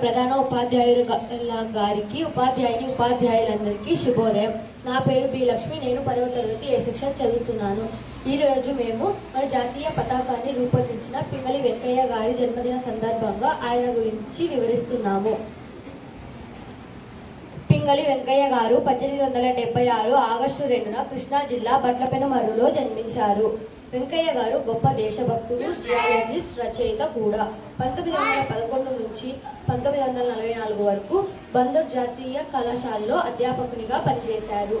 ప్రధాన ఉపాధ్యాయులు గారికి ఉపాధ్యాయుని ఉపాధ్యాయులందరికీ శుభోదయం. నా పేరు బి లక్ష్మి. నేను పదవ తరగతి ఏ సెక్షన్ చదువుతున్నాను. ఈరోజు మేము మన జాతీయ పతాకాన్ని రూపొందించిన పింగళి వెంకయ్య గారి జన్మదిన సందర్భంగా ఆయన గురించి వివరిస్తున్నాము. పింగళి వెంకయ్య గారు పద్దెనిమిది వందల డెబ్బై ఆరు ఆగస్టు రెండున కృష్ణా జిల్లా బట్లపెనమర్రులో జన్మించారు. వెంకయ్య గారు గొప్ప దేశభక్తుడు జియాలజిస్ట్ రచయిత కూడా. పంతొమ్మిది వందల పదకొండు నుంచి పంతొమ్మిది వందల నలభై నాలుగు వరకు బందర్ జాతీయ కళాశాలలో అధ్యాపకునిగా పనిచేశారు.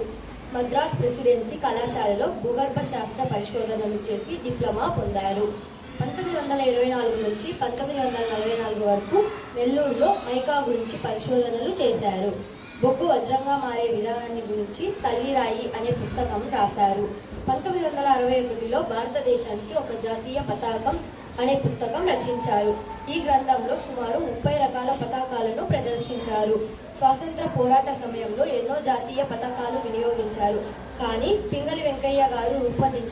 మద్రాస్ ప్రెసిడెన్సీ కళాశాలలో భూగర్భ శాస్త్ర పరిశోధనలు చేసి డిప్లొమా పొందారు. పంతొమ్మిది వందల ఇరవై నాలుగు నుంచి పంతొమ్మిది వందల నలభై నాలుగు వరకు నెల్లూరులో మైకా గురించి పరిశోధనలు చేశారు. బొగ్గు వజ్రంగా మారే విధానాన్ని గురించి తల్లిరాయి అనే పుస్తకం రాశారు. పంతొమ్మిది వందల అరవై ఒకటిలో భారతదేశానికి ఒక జాతీయ పతాకం అనే పుస్తకం రచించారు. ఈ గ్రంథంలో సుమారు ముప్పై రకాల పతాకాలను ప్రదర్శించారు. స్వాతంత్ర పోరాట సమయంలో ఎన్నో జాతీయ పతాకాలు వినియోగించారు. కానీ పింగళి వెంకట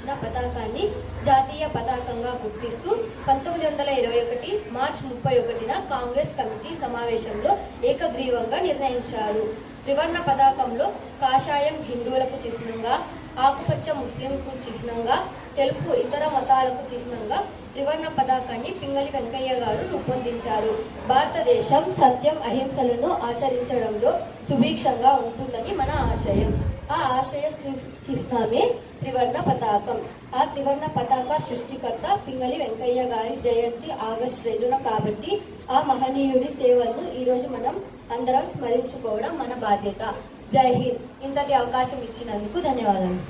రూపొందించిన పతాకాన్ని జాతీయ పతాకంగా గుర్తిస్తూ పంతొమ్మిది వందల ఇరవై ఒకటి మార్చ్ ముప్పై ఒకటిన కాంగ్రెస్ కమిటీ సమావేశంలో ఏకగ్రీవంగా నిర్ణయించారు. త్రివర్ణ పతాకంలో కాషాయం హిందువులకు చిహ్నంగా ఆకుపచ్చ ముస్లింకు చిహ్నంగా తెలుపు ఇతర మతాలకు చిహ్నంగా త్రివర్ణ పతాకాన్ని పింగళి వెంకయ్య గారు రూపొందించారు. భారతదేశం సత్యం అహింసలను ఆచరించడంలో సుభిక్షంగా ఉంటుందని మన ఆశయం. ఆ ఆశయ చిహ్నమే త్రివర్ణ పతాకం. ఆ త్రివర్ణ పతాక సృష్టికర్త పింగళి వెంకయ్య గారి జయంతి ఆగస్టు రెండున కాబట్టి ఆ మహనీయుడి సేవలను ఈరోజు మనం అందరం స్మరించుకోవడం మన బాధ్యత. జై హింద్. ఇంతటి అవకాశం ఇచ్చినందుకు ధన్యవాదాలు.